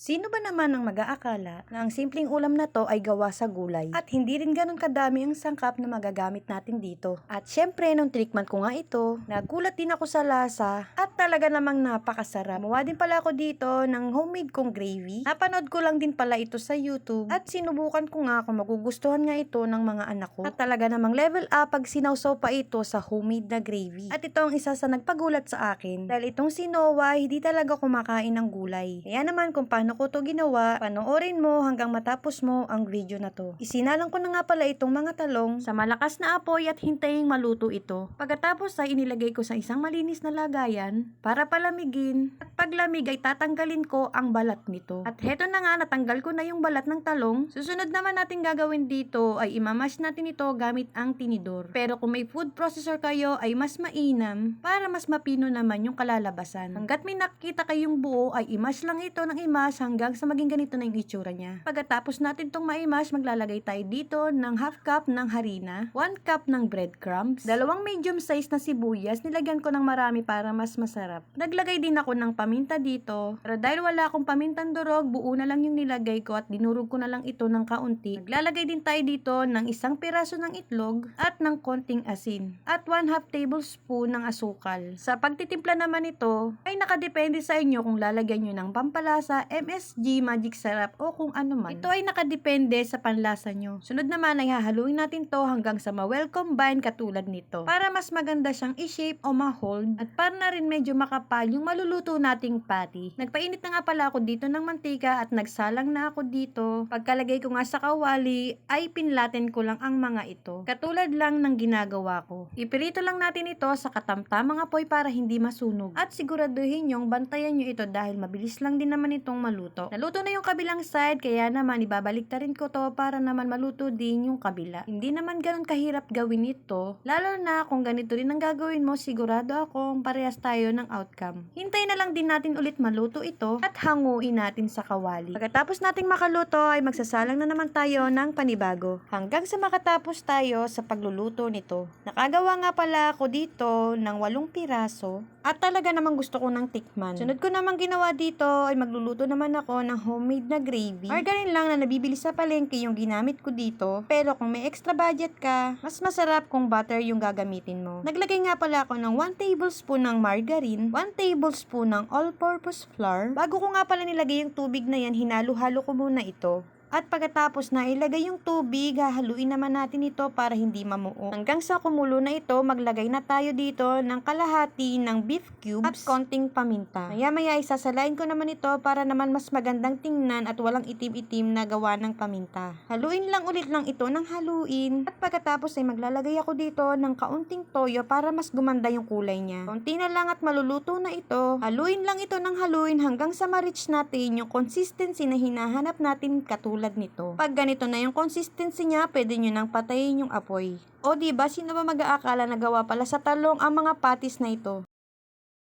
Sino ba naman ang mag-aakala na ang simpleng ulam na to ay gawa sa gulay at hindi rin ganun kadami ang sangkap na magagamit natin dito. At syempre, nung tikman ko nga ito, nagulat din ako sa lasa at talaga namang napakasarap. Gumawa din pala ako dito ng homemade kong gravy. Napanood ko lang din pala ito sa YouTube at sinubukan ko nga kung magugustuhan nga ito ng mga anak ko. At talaga namang level up pag sinawsaw pa ito sa homemade na gravy. At ito ang isa sa nagpagulat sa akin dahil itong si Noah hindi talaga kumakain ng gulay. Kaya naman kung paano ko to ginawa, panoorin mo hanggang matapos mo ang video na to. Isinalang ko na nga pala itong mga talong sa malakas na apoy at hintayin maluto ito. Pagkatapos ay inilagay ko sa isang malinis na lagayan para palamigin at paglamig ay tatanggalin ko ang balat nito. At heto na nga natanggal ko na yung balat ng talong. Susunod naman natin gagawin dito ay imamash natin ito gamit ang tinidor. Pero kung may food processor kayo ay mas mainam para mas mapino naman yung kalalabasan. Hanggat may nakita kayong buo ay imash lang ito ng imash hanggang sa maging ganito na yung itsura niya. Pagkatapos natin tong maimash, maglalagay tayo dito ng half cup ng harina, 1 cup ng breadcrumbs, dalawang medium size na sibuyas, nilagyan ko ng marami para mas masarap. Naglagay din ako ng paminta dito, pero dahil wala akong pamintang durog, buo na lang yung nilagay ko at dinurog ko na lang ito ng kaunti. Naglalagay din tayo dito ng isang piraso ng itlog at ng konting asin at 1 half tablespoon ng asukal. Sa pagtitimpla naman ito, ay nakadepende sa inyo kung lalagyan nyo ng pampalasa, MSG, magic sarap o kung ano man. Ito ay nakadepende sa panlasa nyo. Sunod naman ay hahaluin natin to hanggang sa ma-well combine katulad nito. Para mas maganda siyang i-shape o ma-hold at para na rin medyo makapal yung maluluto nating patty. Nagpainit na nga pala ako dito ng mantika at nagsalang na ako dito. Pagkalagay ko nga sa kawali ay pinlaten ko lang ang mga ito. Katulad lang ng ginagawa ko. Ipirito lang natin ito sa katamtamang apoy para hindi masunog. At siguraduhin yung bantayan nyo ito dahil mabilis lang din naman itong maluto. Naluto na yung kabilang side kaya naman ibabalik ta rin ko to para naman maluto din yung kabila. Hindi naman ganun kahirap gawin ito. Lalo na kung ganito rin ang gagawin mo sigurado akong parehas tayo ng outcome. Hintay na lang din natin ulit maluto ito at hanguin natin sa kawali. Pagkatapos nating makaluto ay magsasalang na naman tayo ng panibago. Hanggang sa makatapos tayo sa pagluluto nito. Nakagawa nga pala ako dito ng walong piraso at talaga namang gusto ko ng tikman. Sunod ko namang ginawa dito ay magluluto naman ako ng homemade na gravy. Margarine lang na nabibili sa palengke yung ginamit ko dito. Pero kung may extra budget ka, mas masarap kung butter yung gagamitin mo. Naglagay nga pala ako ng 1 tablespoon ng margarine, 1 tablespoon ng all-purpose flour. Bago ko nga pala nilagay yung tubig na yan, hinalo-halo ko muna ito. At pagkatapos na ilagay yung tubig, hahaluin naman natin ito para hindi mamuo. Hanggang sa kumulo na ito, maglagay na tayo dito ng kalahati ng beef cubes at konting paminta. Maya maya isasalain ko naman ito para naman mas magandang tingnan at walang itim-itim na gawa ng paminta. Haluin lang ulit lang ito ng haluin. At pagkatapos ay maglalagay ako dito ng kaunting toyo para mas gumanda yung kulay niya. Kaunti na lang at maluluto na ito. Haluin lang ito ng haluin hanggang sa ma-reach natin yung consistency na hinahanap natin katulad nito. Pag ganito na yung consistency niya, pwede nyo nang patayin yung apoy. O di ba sino ba mag-aakala na gawa pala sa talong ang mga patis na ito?